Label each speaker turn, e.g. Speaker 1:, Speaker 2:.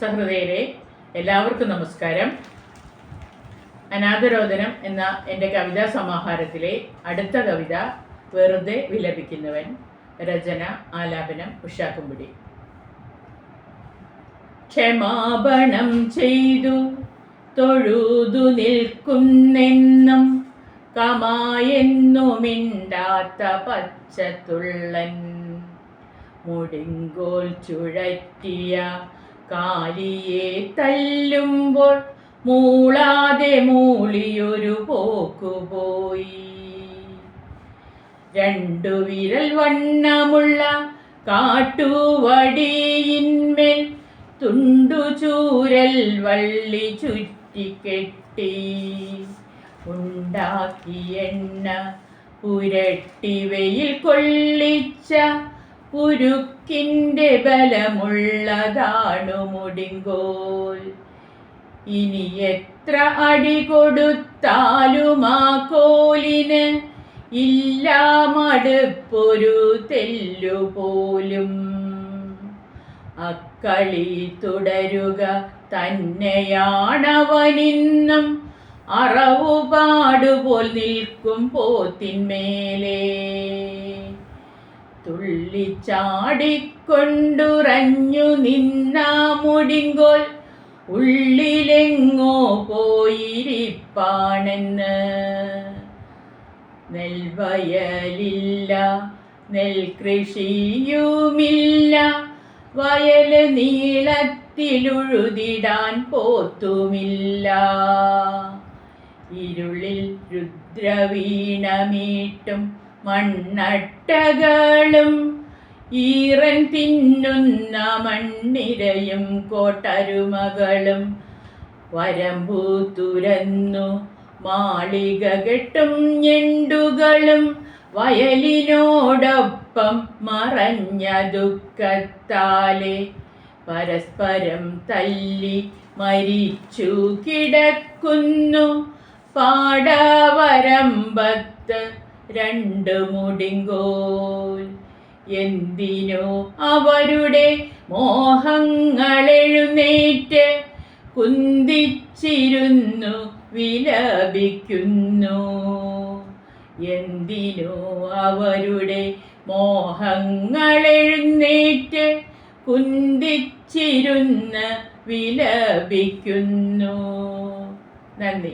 Speaker 1: സഹൃദയരെ എല്ലാവർക്കും നമസ്കാരം. അനാഥരോധനം എന്ന എന്റെ കവിതാ സമാഹാരത്തിലെ അടുത്ത കവിത വെറുതെ വിലപിക്കുന്നവൻ രചന ആലാപനം ഉഷാക്കുംപിടി ക്ഷമാപണം ചെയ്തു തൊഴുതു നിൽക്കുന്നെന്നും കമായെന്നുമിണ്ടാത്ത പച്ചത്തുള്ളൻ മുടിങ്കോൽ ചുഴറ്റിയ കാലിയെ തല്ലുമ്പോൾ മൂളാതെ മൂളിയൊരു പോക്കുപോയി രണ്ടു വിരൽ വണ്ണമുള്ള കാട്ടുവടിയിന്മേൽ തുണ്ടു ചൂരൽ വള്ളി ചുറ്റിക്കെട്ടി ഉണ്ടാക്കിയെണ്ണ പുരട്ടിവയിൽ പുരട്ടി വെയിൽ കൊള്ളിച്ച ഉരുക്കിന്റെ ബലമുള്ളതാണു മുടിങ്കോൽ. ഇനി എത്ര അടി കൊടുത്താലും ആ കോലിന് ഇല്ല മടുപ്പൊരു തെല്ലുപോലും അക്കളി തുടരുക തന്നെയാണവനിന്നും അറവുപാടുപോൽ നിൽക്കും പോത്തിന്മേലേ. തുള്ളിച്ചാടിക്കൊണ്ടുറഞ്ഞു നിന്ന മുടിങ്കോൽ ഉള്ളിലെങ്ങോ പോയിരിപ്പാണെന്ന്. നെൽവയലില്ല നെൽകൃഷിയുമില്ല വയൽ നീളത്തിലുഴുതിടാൻ പോത്തുമില്ല. ഇരുളിൽ രുദ്രവീണമീട്ടും മണ്ണട്ടകളും ഈറൻ തിന്നുന്ന മണ്ണിരയും കോട്ടരുമകളും വരമ്പൂ തുരന്നു മാളിക കെട്ടും ഞെണ്ടുകളും വയലിനോടൊപ്പം മറഞ്ഞ ദുഃഖത്താലെ പരസ്പരം തല്ലി മരിച്ചു കിടക്കുന്നു പാടവരമ്പത്ത് രണ്ട് മുടിങ്കോൽ. എന്തിനോ അവരുടെ മോഹങ്ങളെഴുന്നേറ്റ് കുന്തിച്ചിരുന്നു വിലപിക്കുന്നു. എന്തിനോ അവരുടെ മോഹങ്ങളെഴുന്നേറ്റ് കുന്തിച്ചിരുന്ന് വിലപിക്കുന്നു. നന്ദി.